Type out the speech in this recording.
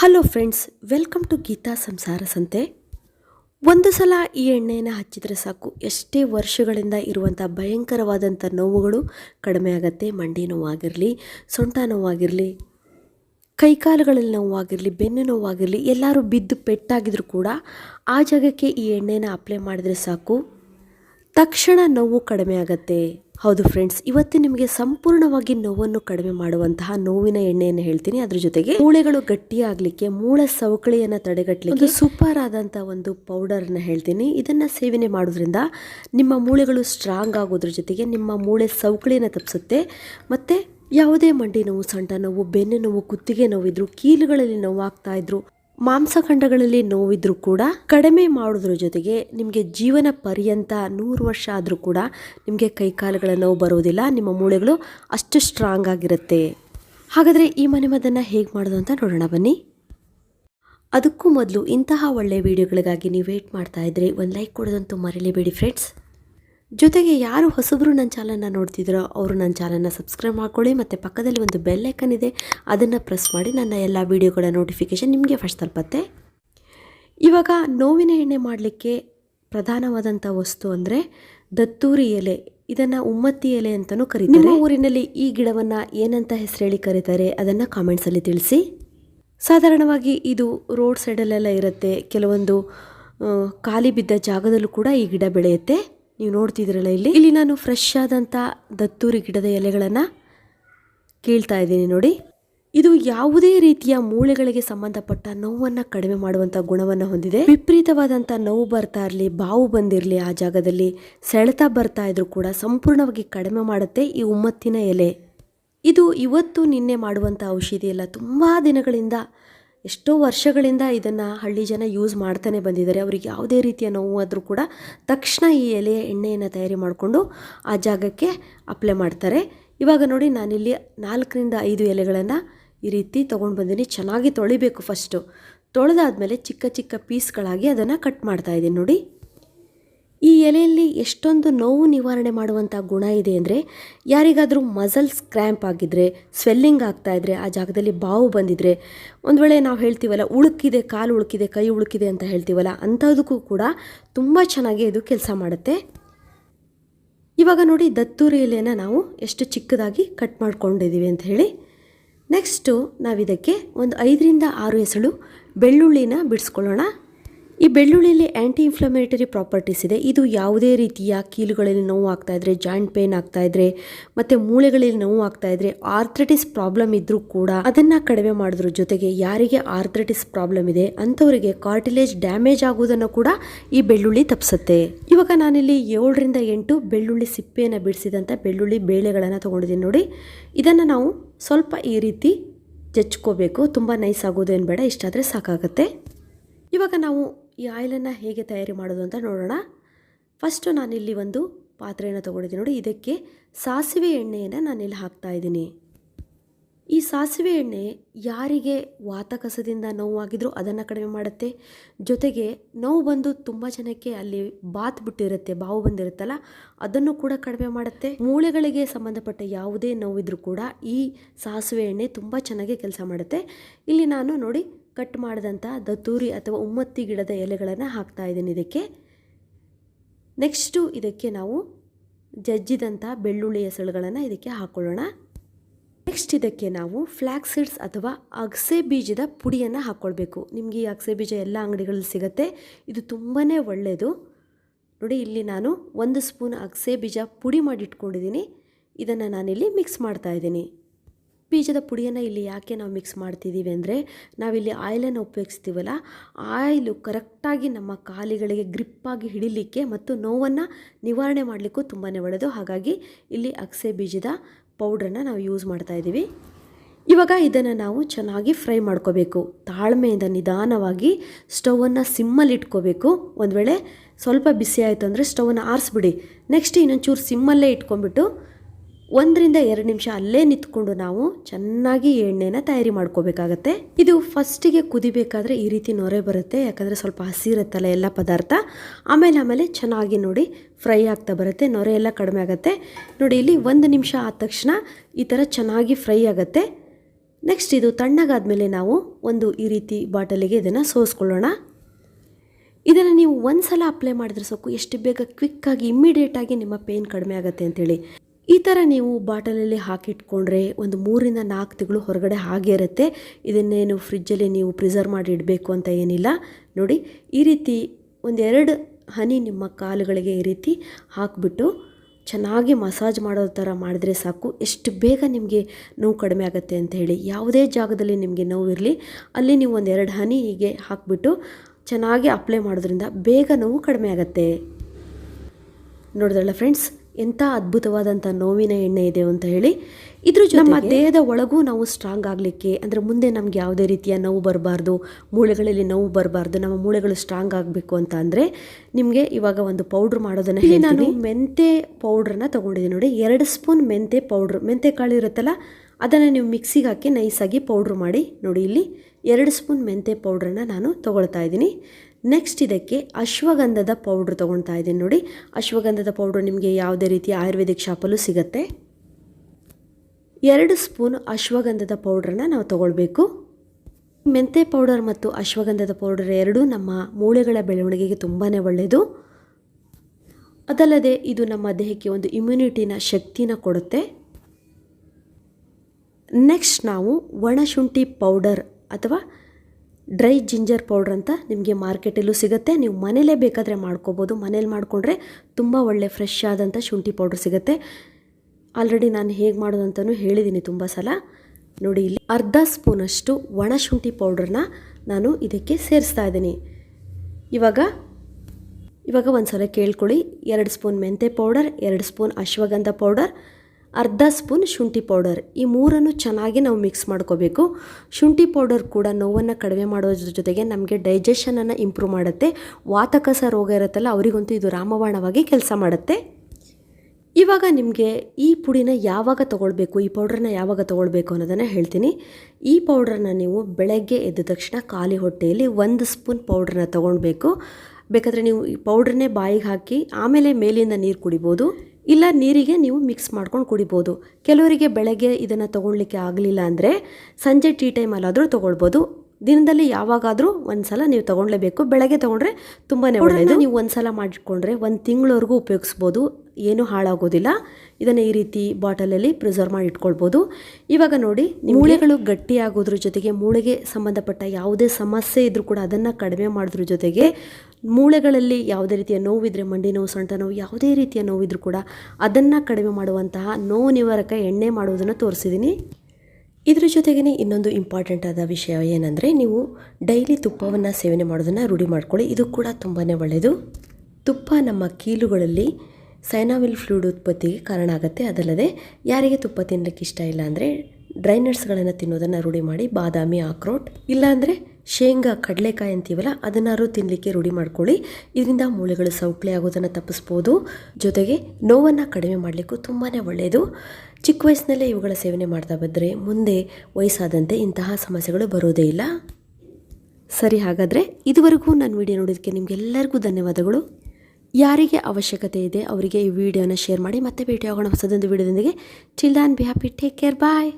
Hello friends welcome to Geetha Samsara Sante ಒಂದು ಸಲ ಈ ಎಣ್ಣೆಯನ್ನು ಹಚ್ಚಿದರೆ ಸಾಕು. ಎಷ್ಟೇ ವರ್ಷಗಳಿಂದ ಇರುವಂಥ ಭಯಂಕರವಾದಂಥ ನೋವುಗಳು ಕಡಿಮೆ ಆಗುತ್ತೆ. ಮಂಡಿ ನೋವಾಗಿರಲಿ, ಸೊಂಟ ನೋವಾಗಿರಲಿ, ಕೈಕಾಲುಗಳಲ್ಲಿ ನೋವಾಗಿರಲಿ, ಬೆನ್ನು ನೋವಾಗಿರಲಿ, ಎಲ್ಲರೂ ಬಿದ್ದು ಪೆಟ್ಟಾಗಿದ್ರೂ ಕೂಡ ಆ ಜಾಗಕ್ಕೆ ಈ ಎಣ್ಣೆನ ಅಪ್ಲೈ ಮಾಡಿದರೆ ಸಾಕು. ತಕ್ಷಣ ನೋವು ಕಡಿಮೆ ಆಗತ್ತೆ. ಹೌದು ಫ್ರೆಂಡ್ಸ್ ಇವತ್ತು ನಿಮಗೆ ಸಂಪೂರ್ಣವಾಗಿ ನೋವನ್ನು ಕಡಿಮೆ ಮಾಡುವಂತಹ ನೋವಿನ ಎಣ್ಣೆಯನ್ನು ಹೇಳ್ತೀನಿ. ಅದ್ರ ಜೊತೆಗೆ ಮೂಳೆಗಳು ಗಟ್ಟಿಯಾಗಲಿಕ್ಕೆ ಮೂಳೆ ಸವಕಳಿಯನ್ನು ತಡೆಗಟ್ಟಲಿಕ್ಕೆ ಸೂಪರ್ ಆದಂತಹ ಒಂದು ಪೌಡರ್ನ ಹೇಳ್ತೀನಿ. ಇದನ್ನ ಸೇವನೆ ಮಾಡೋದ್ರಿಂದ ನಿಮ್ಮ ಮೂಳೆಗಳು ಸ್ಟ್ರಾಂಗ್ ಆಗೋದ್ರ ಜೊತೆಗೆ ನಿಮ್ಮ ಮೂಳೆ ಸವಕಳಿಯನ್ನು ತಪ್ಪಿಸುತ್ತೆ ಮತ್ತೆ ಯಾವುದೇ ಮಂಡಿ ನೋವು, ಸೊಂಟ ನೋವು, ಬೆನ್ನು ನೋವು, ಕುತ್ತಿಗೆ ನೋವಿದ್ರು, ಕೀಲುಗಳಲ್ಲಿ ನೋವಾಗ್ತಾ ಇದ್ರು ಮಾಂಸಖಂಡಗಳಲ್ಲಿ ನೋವಿದ್ರೂ ಕೂಡ ಕಡಿಮೆ ಮಾಡೋದ್ರ ಜೊತೆಗೆ ನಿಮಗೆ ಜೀವನ ಪರ್ಯಂತ ನೂರು ವರ್ಷ ಆದರೂ ಕೂಡ ನಿಮಗೆ ಕೈಕಾಲುಗಳ ನೋವು ಬರೋದಿಲ್ಲ ನಿಮ್ಮ ಮೂಳೆಗಳು ಅಷ್ಟು ಸ್ಟ್ರಾಂಗ್ ಆಗಿರುತ್ತೆ. ಹಾಗಾದರೆ ಈ ಮನೆಮದ್ದನ್ನು ಹೇಗೆ ಮಾಡೋದು ಅಂತ ನೋಡೋಣ ಬನ್ನಿ. ಅದಕ್ಕೂ ಮೊದಲು ಇಂತಹ ಒಳ್ಳೆಯ ವಿಡಿಯೋಗಳಿಗಾಗಿ ನೀವು ವೇಟ್ ಮಾಡ್ತಾ ಇದ್ರೆ ಒಂದು ಲೈಕ್ ಕೊಡೋದಂತೂ ಮರೀಲೇಬೇಡಿ ಫ್ರೆಂಡ್ಸ್ ಜೊತೆಗೆ ಯಾರು ಹೊಸಬರು ನನ್ನ ಚಾನಲ್ನ ನೋಡ್ತಿದ್ರೋ ಅವರು ನನ್ನ ಚಾನಲ್ನ ಸಬ್ಸ್ಕ್ರೈಬ್ ಮಾಡ್ಕೊಳ್ಳಿ, ಮತ್ತು ಪಕ್ಕದಲ್ಲಿ ಒಂದು ಬೆಲ್ ಐಕನ್ ಇದೆ, ಅದನ್ನು ಪ್ರೆಸ್ ಮಾಡಿ ನನ್ನ ಎಲ್ಲ ವೀಡಿಯೋಗಳ ನೋಟಿಫಿಕೇಷನ್ ನಿಮಗೆ ಫಸ್ಟ್ ತಲುಪತ್ತೆ. ಇವಾಗ ನೋವಿನ ಎಣ್ಣೆ ಮಾಡಲಿಕ್ಕೆ ಪ್ರಧಾನವಾದಂಥ ವಸ್ತು ಅಂದರೆ ದತ್ತೂರಿ ಎಲೆ, ಇದನ್ನು ಉಮ್ಮತ್ತಿ ಎಲೆ ಅಂತಲೂ ಕರೀತಾರೆ. ನಿಮ್ಮ ಊರಿನಲ್ಲಿ ಈ ಗಿಡವನ್ನು ಏನಂತ ಹೆಸರು ಹೇಳಿ ಕರೀತಾರೆ, ಅದನ್ನು ಕಾಮೆಂಟ್ಸಲ್ಲಿ ತಿಳಿಸಿ. ಸಾಧಾರಣವಾಗಿ ಇದು ರೋಡ್ ಸೈಡಲ್ಲೆಲ್ಲ ಇರುತ್ತೆ, ಕೆಲವೊಂದು ಖಾಲಿ ಬಿದ್ದ ಜಾಗದಲ್ಲೂ ಕೂಡ ಈ ಗಿಡ ಬೆಳೆಯುತ್ತೆ. ನೀವು ನೋಡ್ತಿದ್ದೀರಲ್ಲ ಇಲ್ಲಿ? ಇಲ್ಲಿ ನಾನು ಫ್ರೆಶ್ ಆದಂಥ ದತ್ತೂರಿ ಗಿಡದ ಎಲೆಗಳನ್ನು ಕೀಳ್ತಾ ಇದ್ದೀನಿ ನೋಡಿ. ಇದು ಯಾವುದೇ ರೀತಿಯ ಮೂಳೆಗಳಿಗೆ ಸಂಬಂಧಪಟ್ಟ ನೋವನ್ನು ಕಡಿಮೆ ಮಾಡುವಂಥ ಗುಣವನ್ನು ಹೊಂದಿದೆ. ವಿಪರೀತವಾದಂಥ ನೋವು ಬರ್ತಾ ಇರಲಿ, ಬಾವು ಬಂದಿರಲಿ ಆ ಜಾಗದಲ್ಲಿ ಸೆಳೆತ ಬರ್ತಾ ಇದ್ರೂ ಕೂಡ ಸಂಪೂರ್ಣವಾಗಿ ಕಡಿಮೆ ಮಾಡುತ್ತೆ ಈ ಉಮ್ಮತ್ತಿನ ಎಲೆ. ಇದು ಇವತ್ತು ನಿನ್ನೆ ಮಾಡುವಂಥ ಔಷಧಿ ಎಲ್ಲ ತುಂಬ ದಿನಗಳಿಂದ ಎಷ್ಟೋ ವರ್ಷಗಳಿಂದ ಇದನ್ನು ಹಳ್ಳಿ ಜನ ಯೂಸ್ ಮಾಡ್ತಾನೆ ಬಂದಿದ್ದಾರೆ. ಅವ್ರಿಗೆ ಯಾವುದೇ ರೀತಿಯ ನೋವು ಆದರೂ ಕೂಡ ತಕ್ಷಣ ಈ ಎಲೆಯ ಎಣ್ಣೆಯನ್ನು ತಯಾರಿ ಮಾಡಿಕೊಂಡು ಆ ಜಾಗಕ್ಕೆ ಅಪ್ಲೈ ಮಾಡ್ತಾರೆ. ಇವಾಗ ನೋಡಿ ನಾನಿಲ್ಲಿ ನಾಲ್ಕರಿಂದ ಐದು ಎಲೆಗಳನ್ನು ಈ ರೀತಿ ತೊಗೊಂಡು ಬಂದೀನಿ. ಚೆನ್ನಾಗಿ ತೊಳಿಬೇಕು ಫಸ್ಟು ತೊಳೆದಾದಮೇಲೆ ಚಿಕ್ಕ ಚಿಕ್ಕ ಪೀಸ್ಗಳಾಗಿ ಅದನ್ನು ಕಟ್ ಮಾಡ್ತಾ ಇದ್ದೀನಿ ನೋಡಿ. ಈ ಎಲೆಯಲ್ಲಿ ಎಷ್ಟೊಂದು ನೋವು ನಿವಾರಣೆ ಮಾಡುವಂಥ ಗುಣ ಇದೆ ಅಂದರೆ ಯಾರಿಗಾದರೂ ಮಸಲ್ಸ್ ಕ್ರ್ಯಾಂಪ್ ಆಗಿದ್ರೆ, ಸ್ವೆಲ್ಲಿಂಗ್ ಆಗ್ತಾ ಇದ್ರೆ, ಆ ಜಾಗದಲ್ಲಿ ಬಾವು ಬಂದಿದ್ರೆ, ಒಂದು ವೇಳೆ ನಾವು ಹೇಳ್ತೀವಲ್ಲ, ಉಳುಕಿದೆ, ಕಾಲು ಉಳುಕಿದೆ, ಕೈ ಉಳುಕಿದೆ ಅಂತ ಹೇಳ್ತೀವಲ್ಲ, ಅಂಥದಕ್ಕೂ ಕೂಡ ತುಂಬ ಚೆನ್ನಾಗಿ ಇದು ಕೆಲಸ ಮಾಡುತ್ತೆ. ಇವಾಗ ನೋಡಿ ದತ್ತೂರಿ ಎಲೆನ ನಾವು ಎಷ್ಟು ಚಿಕ್ಕದಾಗಿ ಕಟ್ ಮಾಡ್ಕೊಂಡಿದ್ದೀವಿ ಅಂತ ಹೇಳಿ. ನೆಕ್ಸ್ಟು ನಾವಿದಕ್ಕೆ ಒಂದು ಐದರಿಂದ ಆರು ಎಸಳು ಬೆಳ್ಳುಳ್ಳಿನ ಬಿಡಿಸ್ಕೊಳ್ಳೋಣ. ಈ ಬೆಳ್ಳುಳ್ಳಿಯಲ್ಲಿ ಆ್ಯಂಟಿ ಇನ್ಫ್ಲಮೇಟರಿ ಪ್ರಾಪರ್ಟೀಸ್ ಇದೆ. ಇದು ಯಾವುದೇ ರೀತಿಯ ಕೀಲುಗಳಲ್ಲಿ ನೋವು ಆಗ್ತಾ ಇದ್ರೆ ಜಾಯಿಂಟ್ ಪೇನ್ ಆಗ್ತಾ ಇದ್ರೆ, ಮತ್ತು ಮೂಳೆಗಳಲ್ಲಿ ನೋವು ಆಗ್ತಾ ಇದ್ರೆ ಆರ್ಥ್ರಟಿಸ್ ಪ್ರಾಬ್ಲಮ್ ಇದ್ದರೂ ಕೂಡ ಅದನ್ನು ಕಡಿಮೆ ಮಾಡೋದ್ರ ಜೊತೆಗೆ ಯಾರಿಗೆ ಆರ್ಥ್ರೈಟಿಸ್ ಪ್ರಾಬ್ಲಮ್ ಇದೆ, ಅಂಥವರಿಗೆ ಕಾರ್ಟಿಲೇಜ್ ಡ್ಯಾಮೇಜ್ ಆಗುವುದನ್ನು ಕೂಡ ಈ ಬೆಳ್ಳುಳ್ಳಿ ತಪ್ಪಿಸುತ್ತೆ. ಇವಾಗ ನಾನಿಲ್ಲಿ ಏಳರಿಂದ ಎಂಟು ಬೆಳ್ಳುಳ್ಳಿ ಸಿಪ್ಪೆಯನ್ನು ಬಿಡಿಸಿದಂಥ ಬೆಳ್ಳುಳ್ಳಿ ಬೇಳೆಗಳನ್ನು ತೊಗೊಂಡಿದ್ದೀನಿ ನೋಡಿ. ಇದನ್ನು ನಾವು ಸ್ವಲ್ಪ ಈ ರೀತಿ ಜಚ್ಕೋಬೇಕು. ತುಂಬ ನೈಸ್ ಆಗೋದೇನು ಬೇಡ ಇಷ್ಟಾದರೆ ಸಾಕಾಗತ್ತೆ. ಇವಾಗ ನಾವು ಈ ಆಯಿಲನ್ನು ಹೇಗೆ ತಯಾರಿ ಮಾಡೋದು ಅಂತ ನೋಡೋಣ. ಫಸ್ಟು ನಾನಿಲ್ಲಿ ಒಂದು ಪಾತ್ರೆಯನ್ನು ತೊಗೊಂಡಿದ್ದೀನಿ ನೋಡಿ, ಇದಕ್ಕೆ ಸಾಸಿವೆ ಎಣ್ಣೆಯನ್ನು ನಾನಿಲ್ಲಿ ಹಾಕ್ತಾ ಇದ್ದೀನಿ. ಈ ಸಾಸಿವೆ ಎಣ್ಣೆ ಯಾರಿಗೆ ವಾತಕಸದಿಂದ ನೋವಾಗಿದ್ರೂ ಅದನ್ನು ಕಡಿಮೆ ಮಾಡುತ್ತೆ. ಜೊತೆಗೆ ನೋವು ಬಂದು ತುಂಬ ಜನಕ್ಕೆ ಅಲ್ಲಿ ಬಾತ್ ಬಿಟ್ಟಿರುತ್ತೆ, ಬಾವು ಬಂದಿರುತ್ತಲ್ಲ, ಅದನ್ನು ಕೂಡ ಕಡಿಮೆ ಮಾಡುತ್ತೆ. ಮೂಳೆಗಳಿಗೆ ಸಂಬಂಧಪಟ್ಟ ಯಾವುದೇ ನೋವಿದ್ರೂ ಕೂಡ ಈ ಸಾಸಿವೆ ಎಣ್ಣೆ ತುಂಬ ಚೆನ್ನಾಗಿ ಕೆಲಸ ಮಾಡುತ್ತೆ. ಇಲ್ಲಿ ನಾನು ನೋಡಿ ಕಟ್ ಮಾಡಿದಂಥ ದತ್ತೂರಿ ಅಥವಾ ಉಮ್ಮತ್ತಿ ಗಿಡದ ಎಲೆಗಳನ್ನು ಹಾಕ್ತಾ ಇದ್ದೀನಿ ಇದಕ್ಕೆ. ನೆಕ್ಸ್ಟು ಇದಕ್ಕೆ ನಾವು ಜಜ್ಜಿದಂಥ ಬೆಳ್ಳುಳ್ಳಿ ಎಸಳುಗಳನ್ನು ಇದಕ್ಕೆ ಹಾಕ್ಕೊಳ್ಳೋಣ ನೆಕ್ಸ್ಟ್ ಇದಕ್ಕೆ ನಾವು ಫ್ಲ್ಯಾಕ್ ಸೀಡ್ಸ್ ಅಥವಾ ಅಗಸೆ ಬೀಜದ ಪುಡಿಯನ್ನು ಹಾಕ್ಕೊಳ್ಬೇಕು ನಿಮಗೆ ಈ ಅಗಸೆ ಬೀಜ ಎಲ್ಲ ಅಂಗಡಿಗಳಲ್ಲಿ ಸಿಗುತ್ತೆ. ಇದು ತುಂಬಾ ಒಳ್ಳೆಯದು ನೋಡಿ, ಇಲ್ಲಿ ನಾನು ಒಂದು ಸ್ಪೂನ್ ಅಗಸೆ ಬೀಜ ಪುಡಿ ಮಾಡಿ ಇಟ್ಕೊಂಡಿದ್ದೀನಿ ಇದನ್ನು ನಾನಿಲ್ಲಿ ಮಿಕ್ಸ್ ಮಾಡ್ತಾ ಇದ್ದೀನಿ. ಬೀಜದ ಪುಡಿಯನ್ನು ಇಲ್ಲಿ ಯಾಕೆ ನಾವು ಮಿಕ್ಸ್ ಮಾಡ್ತಿದ್ದೀವಿ ಅಂದರೆ ನಾವಿಲ್ಲಿ ಆಯಿಲನ್ನು ಉಪಯೋಗಿಸ್ತೀವಲ್ಲ ಆಯಿಲು ಕರೆಕ್ಟಾಗಿ ನಮ್ಮ ಕಾಲಿಗಳಿಗೆ ಗ್ರಿಪ್ಪಾಗಿ ಹಿಡಿಲಿಕ್ಕೆ ಮತ್ತು ನೋವನ್ನು ನಿವಾರಣೆ ಮಾಡಲಿಕ್ಕೂ ತುಂಬಾ ಒಳ್ಳೆಯದು ಹಾಗಾಗಿ ಇಲ್ಲಿ ಅಗಸೆ ಬೀಜದ ಪೌಡ್ರನ್ನು ನಾವು ಯೂಸ್ ಮಾಡ್ತಾ ಇದ್ದೀವಿ ಇವಾಗ ಇದನ್ನು ನಾವು ಚೆನ್ನಾಗಿ ಫ್ರೈ ಮಾಡ್ಕೋಬೇಕು. ತಾಳ್ಮೆಯಿಂದ ನಿಧಾನವಾಗಿ ಸ್ಟವನ್ನು ಸಿಮ್ಮಲ್ಲಿ ಇಟ್ಕೋಬೇಕು. ಒಂದು ವೇಳೆ ಸ್ವಲ್ಪ ಬಿಸಿ ಆಯಿತು ಅಂದರೆ ಸ್ಟವನ್ನು ಆರಿಸ್ಬಿಡಿ. ನೆಕ್ಸ್ಟ್ ಇನ್ನೊಂಚೂರು ಸಿಮ್ಮಲ್ಲೇ ಇಟ್ಕೊಂಡ್ಬಿಟ್ಟು ಒಂದರಿಂದ ಎರಡು ನಿಮಿಷ ಅಲ್ಲೇ ನಿಂತ್ಕೊಂಡು ನಾವು ಚೆನ್ನಾಗಿ ಎಣ್ಣೆನ ತಯಾರಿ ಮಾಡ್ಕೋಬೇಕಾಗತ್ತೆ. ಇದು ಫಸ್ಟಿಗೆ ಕುದಿಬೇಕಾದ್ರೆ ಈ ರೀತಿ ನೊರೆ ಬರುತ್ತೆ, ಯಾಕಂದರೆ ಸ್ವಲ್ಪ ಹಸಿರುತ್ತಲ್ಲ ಎಲ್ಲ ಪದಾರ್ಥ. ಆಮೇಲೆ ಆಮೇಲೆ ಚೆನ್ನಾಗಿ ನೋಡಿ ಫ್ರೈ ಆಗ್ತಾ ಬರುತ್ತೆ, ನೊರೆ ಎಲ್ಲ ಕಡಿಮೆ ಆಗುತ್ತೆ. ನೋಡಿ, ಇಲ್ಲಿ ಒಂದು ನಿಮಿಷ ಆದ ತಕ್ಷಣ ಈ ಥರ ಚೆನ್ನಾಗಿ ಫ್ರೈ ಆಗುತ್ತೆ. ನೆಕ್ಸ್ಟ್ ಇದು ತಣ್ಣಗಾದಮೇಲೆ ನಾವು ಒಂದು ಈ ರೀತಿ ಬಾಟಲಿಗೆ ಇದನ್ನು ಸೋಸ್ಕೊಳ್ಳೋಣ. ಇದನ್ನು ನೀವು ಒಂದು ಸಲ ಅಪ್ಲೈ ಮಾಡಿದ್ರೆ ಸಾಕು, ಎಷ್ಟು ಬೇಗ ಕ್ವಿಕ್ಕಾಗಿ ಇಮ್ಮಿಡಿಯೇಟಾಗಿ ನಿಮ್ಮ ಪೇನ್ ಕಡಿಮೆ ಆಗುತ್ತೆ ಅಂತೇಳಿ. ಈ ಥರ ನೀವು ಬಾಟಲಲ್ಲಿ ಹಾಕಿಟ್ಕೊಂಡ್ರೆ ಒಂದು ಮೂರಿಂದ ನಾಲ್ಕು ತಿಂಗಳು ಹೊರಗಡೆ ಹಾಗೆ ಇರುತ್ತೆ. ಇದನ್ನೇನು ಫ್ರಿಜ್ಜಲ್ಲಿ ನೀವು ಪ್ರಿಸರ್ವ್ ಮಾಡಿ ಇಡಬೇಕು ಅಂತ ಏನಿಲ್ಲ. ನೋಡಿ, ಈ ರೀತಿ ಒಂದೆರಡು ಹನಿ ನಿಮ್ಮ ಕಾಲುಗಳಿಗೆ ಈ ರೀತಿ ಹಾಕಿಬಿಟ್ಟು ಚೆನ್ನಾಗಿ ಮಸಾಜ್ ಮಾಡೋ ಥರ ಮಾಡಿದ್ರೆ ಸಾಕು. ಎಷ್ಟು ಬೇಗ ನಿಮಗೆ ನೋವು ಕಡಿಮೆ ಆಗುತ್ತೆ ಅಂತ ಹೇಳಿ. ಯಾವುದೇ ಜಾಗದಲ್ಲಿ ನಿಮಗೆ ನೋವಿರಲಿ ಅಲ್ಲಿ ನೀವು ಒಂದೆರಡು ಹನಿ ಹೀಗೆ ಹಾಕಿಬಿಟ್ಟು ಚೆನ್ನಾಗಿ ಅಪ್ಲೈ ಮಾಡೋದ್ರಿಂದ ಬೇಗ ನೋವು ಕಡಿಮೆ ಆಗುತ್ತೆ. ನೋಡಿದ್ರಲ್ಲ ಫ್ರೆಂಡ್ಸ್ ಎಂಥ ಅದ್ಭುತವಾದಂಥ ನೋವಿನ ಎಣ್ಣೆ ಇದೆ ಅಂತ ಹೇಳಿ ಇದ್ರ ಜೊತೆ ನಮ್ಮ ದೇಹದ ಒಳಗೂ ನಾವು ಸ್ಟ್ರಾಂಗ್ ಆಗಲಿಕ್ಕೆ ಅಂದರೆ ಮುಂದೆ ನಮ್ಗೆ ಯಾವುದೇ ರೀತಿಯ ನೋವು ಬರಬಾರ್ದು ಮೂಳೆಗಳಲ್ಲಿ ನೋವು ಬರಬಾರ್ದು ನಮ್ಮ ಮೂಳೆಗಳು ಸ್ಟ್ರಾಂಗ್ ಆಗಬೇಕು ಅಂತ ಅಂದರೆ ನಿಮಗೆ ಇವಾಗ ಒಂದು ಪೌಡ್ರ್ ಮಾಡೋದನ್ನು ಹೇಳಿ ನಾನು ಮೆಂತೆ ಪೌಡ್ರನ್ನ ತೊಗೊಂಡಿದ್ದೀನಿ ನೋಡಿ ಎರಡು ಸ್ಪೂನ್ ಮೆಂತೆ ಪೌಡ್ರ್ ಮೆಂತೆ ಕಾಳು ಇರುತ್ತಲ್ಲ ಅದನ್ನು ನೀವು ಮಿಕ್ಸಿಗೆ ಹಾಕಿ ನೈಸಾಗಿ ಪೌಡ್ರ್ ಮಾಡಿ ನೋಡಿ ಇಲ್ಲಿ ಎರಡು ಸ್ಪೂನ್ ಮೆಂತೆ ಪೌಡ್ರನ್ನ ನಾನು ತೊಗೊಳ್ತಾ ಇದ್ದೀನಿ. ನೆಕ್ಸ್ಟ್ ಇದಕ್ಕೆ ಅಶ್ವಗಂಧದ ಪೌಡ್ರ್ ತೊಗೊಳ್ತಾ ಇದ್ದೀನಿ ನೋಡಿ. ಅಶ್ವಗಂಧದ ಪೌಡ್ರ್ ನಿಮಗೆ ಯಾವುದೇ ರೀತಿಯ ಆಯುರ್ವೇದಿಕ್ ಶಾಪಲ್ಲೂ ಸಿಗುತ್ತೆ. ಎರಡು ಸ್ಪೂನ್ ಅಶ್ವಗಂಧದ ಪೌಡ್ರನ್ನ ನಾವು ತಗೊಳ್ಬೇಕು. ಮೆಂತೆ ಪೌಡರ್ ಮತ್ತು ಅಶ್ವಗಂಧದ ಪೌಡರ್ ಎರಡೂ ನಮ್ಮ ಮೂಳೆಗಳ ಬೆಳವಣಿಗೆಗೆ ತುಂಬಾ ಒಳ್ಳೆಯದು. ಅದಲ್ಲದೆ ಇದು ನಮ್ಮ ದೇಹಕ್ಕೆ ಒಂದು ಇಮ್ಯುನಿಟಿನ ಶಕ್ತಿನ ಕೊಡುತ್ತೆ. ನೆಕ್ಸ್ಟ್ ನಾವು ಒಣಶುಂಠಿ ಪೌಡರ್ ಅಥವಾ ಡ್ರೈ ಜಿಂಜರ್ ಪೌಡ್ರ್ ಅಂತ ನಿಮಗೆ ಮಾರ್ಕೆಟಲ್ಲೂ ಸಿಗುತ್ತೆ. ನೀವು ಮನೇಲೇ ಬೇಕಾದರೆ ಮಾಡ್ಕೋಬೋದು. ಮನೇಲಿ ಮಾಡಿಕೊಂಡ್ರೆ ತುಂಬ ಒಳ್ಳೆ ಫ್ರೆಶ್ ಆದಂಥ ಶುಂಠಿ ಪೌಡ್ರ್ ಸಿಗುತ್ತೆ. ಆಲ್ರೆಡಿ ನಾನು ಹೇಗೆ ಮಾಡೋದು ಅಂತಲೂ ಹೇಳಿದ್ದೀನಿ ತುಂಬ ಸಲ. ನೋಡಿ, ಇಲ್ಲಿ ಅರ್ಧ ಸ್ಪೂನಷ್ಟು ಒಣ ಶುಂಠಿ ಪೌಡ್ರನ್ನ ನಾನು ಇದಕ್ಕೆ ಸೇರಿಸ್ತಾ ಇದ್ದೀನಿ. ಇವಾಗ ಇವಾಗ ಒಂದು ಸಲ ಕೇಳ್ಕೊಳ್ಳಿ. ಎರಡು ಸ್ಪೂನ್ ಮೆಂತೆ ಪೌಡರ್, ಎರಡು ಸ್ಪೂನ್ ಅಶ್ವಗಂಧ ಪೌಡರ್ ಅರ್ಧ ಸ್ಪೂನ್ ಶುಂಠಿ ಪೌಡರ್. ಈ ಮೂರನ್ನು ಚೆನ್ನಾಗಿ ನಾವು ಮಿಕ್ಸ್ ಮಾಡ್ಕೋಬೇಕು. ಶುಂಠಿ ಪೌಡರ್ ಕೂಡ ನೋವನ್ನು ಕಡಿಮೆ ಮಾಡೋದ್ರ ಜೊತೆಗೆ ನಮಗೆ ಡೈಜೆಷನನ್ನು ಇಂಪ್ರೂವ್ ಮಾಡುತ್ತೆ. ವಾತಕಸ ರೋಗ ಇರುತ್ತಲ್ಲ, ಅವರಿಗಂತೂ ಇದು ರಾಮಬಾಣವಾಗಿ ಕೆಲಸ ಮಾಡುತ್ತೆ. ಇವಾಗ ನಿಮಗೆ ಈ ಪುಡಿನ ಯಾವಾಗ ತೊಗೊಳ್ಬೇಕು, ಈ ಪೌಡ್ರನ್ನ ಯಾವಾಗ ತೊಗೊಳ್ಬೇಕು ಅನ್ನೋದನ್ನು ಹೇಳ್ತೀನಿ. ಈ ಪೌಡ್ರನ್ನ ನೀವು ಬೆಳಗ್ಗೆ ಎದ್ದ ತಕ್ಷಣ ಖಾಲಿ ಹೊಟ್ಟೆಯಲ್ಲಿ ಒಂದು ಸ್ಪೂನ್ ಪೌಡ್ರನ್ನ ತೊಗೊಳ್ಬೇಕು ಬೇಕಾದರೆ ನೀವು ಈ ಪೌಡ್ರನ್ನೇ ಬಾಯಿಗೆ ಹಾಕಿ ಆಮೇಲೆ ಮೇಲಿಂದ ನೀರು ಕುಡಿಬೋದು. ಇಲ್ಲ ನೀರಿಗೆ ನೀವು ಮಿಕ್ಸ್ ಮಾಡ್ಕೊಂಡು ಕುಡಿಬೋದು. ಕೆಲವರಿಗೆ ಬೆಳಗ್ಗೆ ಇದನ್ನು ತೊಗೊಳ್ಲಿಕ್ಕೆ ಆಗಲಿಲ್ಲ ಅಂದರೆ ಸಂಜೆ ಟೀ ಟೈಮಲ್ಲಾದರೂ ತೊಗೊಳ್ಬೋದು. ದಿನದಲ್ಲಿ ಯಾವಾಗಾದರೂ ಒಂದು ಸಲ ನೀವು ತೊಗೊಳ್ಲೇಬೇಕು. ಬೆಳಗ್ಗೆ ತೊಗೊಂಡ್ರೆ ತುಂಬಾ ಒಳ್ಳೆಯದು ನೀವು ಒಂದು ಸಲ ಮಾಡಿಕೊಂಡ್ರೆ ಒಂದು ತಿಂಗಳವರೆಗೂ ಉಪಯೋಗಿಸ್ಬೋದು. ಏನೂ ಹಾಳಾಗೋದಿಲ್ಲ. ಇದನ್ನು ಈ ರೀತಿ ಬಾಟಲಲ್ಲಿ ಪ್ರಿಸರ್ವ್ ಮಾಡಿ ಇಟ್ಕೊಳ್ಬೋದು. ಇವಾಗ ನೋಡಿ ಮೂಳೆಗಳು ಗಟ್ಟಿಯಾಗೋದ್ರ ಜೊತೆಗೆ ಮೂಳೆಗೆ ಸಂಬಂಧಪಟ್ಟ ಯಾವುದೇ ಸಮಸ್ಯೆ ಇದ್ದರೂ ಕೂಡ ಅದನ್ನು ಕಡಿಮೆ ಮಾಡಿದ್ರ ಜೊತೆಗೆ ಮೂಳೆಗಳಲ್ಲಿ ಯಾವುದೇ ರೀತಿಯ ನೋವಿದ್ರೆ ಮಂಡಿ ನೋವು ಸೊಂಟ ನೋವು ಯಾವುದೇ ರೀತಿಯ ನೋವಿದ್ರೂ ಕೂಡ ಅದನ್ನು ಕಡಿಮೆ ಮಾಡುವಂತಹ ನೋವು ನಿವಾರಕ ಎಣ್ಣೆ ಮಾಡುವುದನ್ನು ತೋರಿಸಿದ್ದೀನಿ ಇದ್ರ ಜೊತೆಗೇ ಇನ್ನೊಂದು ಇಂಪಾರ್ಟೆಂಟ್ ಆದ ವಿಷಯ ಏನಂದರೆ ನೀವು ಡೈಲಿ ತುಪ್ಪವನ್ನು ಸೇವನೆ ಮಾಡೋದನ್ನು ರೂಢಿ ಮಾಡ್ಕೊಳ್ಳಿ. ಇದು ಕೂಡ ತುಂಬಾ ಒಳ್ಳೆಯದು ತುಪ್ಪ ನಮ್ಮ ಕೀಲುಗಳಲ್ಲಿ ಸೈನಾವಿಲ್ ಫ್ಲೂಡ್ ಉತ್ಪತ್ತಿಗೆ ಕಾರಣ ಆಗುತ್ತೆ. ಅದಲ್ಲದೆ ಯಾರಿಗೆ ತುಪ್ಪ ತಿನ್ನಲಿಕ್ಕೆ ಇಷ್ಟ ಇಲ್ಲ ಅಂದರೆ ಡ್ರೈ ನಟ್ಸ್ಗಳನ್ನು ತಿನ್ನೋದನ್ನು ರೂಢಿ ಮಾಡಿ ಬಾದಾಮಿ, ಆಕ್ರೋಟ್, ಇಲ್ಲಾಂದರೆ ಶೇಂಗಾ, ಕಡಲೆಕಾಯಿ ಅಂತೀವಲ್ಲ ಅದನ್ನಾರು ತಿನ್ನಲಿಕ್ಕೆ ರೂಢಿ ಮಾಡ್ಕೊಳ್ಳಿ. ಇದರಿಂದ ಮೂಳೆಗಳು ಸೌಕ್ಳಿ ಆಗೋದನ್ನು ತಪ್ಪಿಸ್ಬೋದು. ಜೊತೆಗೆ ನೋವನ್ನು ಕಡಿಮೆ ಮಾಡಲಿಕ್ಕೂ ತುಂಬಾ ಒಳ್ಳೆಯದು ಚಿಕ್ಕ ವಯಸ್ಸಿನಲ್ಲೇ ಇವುಗಳ ಸೇವನೆ ಮಾಡ್ತಾ ಬಂದರೆ ಮುಂದೆ ವಯಸ್ಸಾದಂತೆ ಇಂತಹ ಸಮಸ್ಯೆಗಳು ಬರೋದೇ ಇಲ್ಲ. ಸರಿ, ಹಾಗಾದರೆ ಇದುವರೆಗೂ ನಾನು ವಿಡಿಯೋ ನೋಡೋದಕ್ಕೆ ನಿಮಗೆಲ್ಲರಿಗೂ ಧನ್ಯವಾದಗಳು. ಯಾರಿಗೆ ಅವಶ್ಯಕತೆ ಇದೆ ಅವರಿಗೆ ಈ ವಿಡಿಯೋನ ಶೇರ್ ಮಾಡಿ ಮತ್ತೆ ಭೇಟಿಯಾಗೋಣ ಹೊಸದೊಂದು ವಿಡಿಯೋದೊಂದಿಗೆ. Chill on be happy take care bye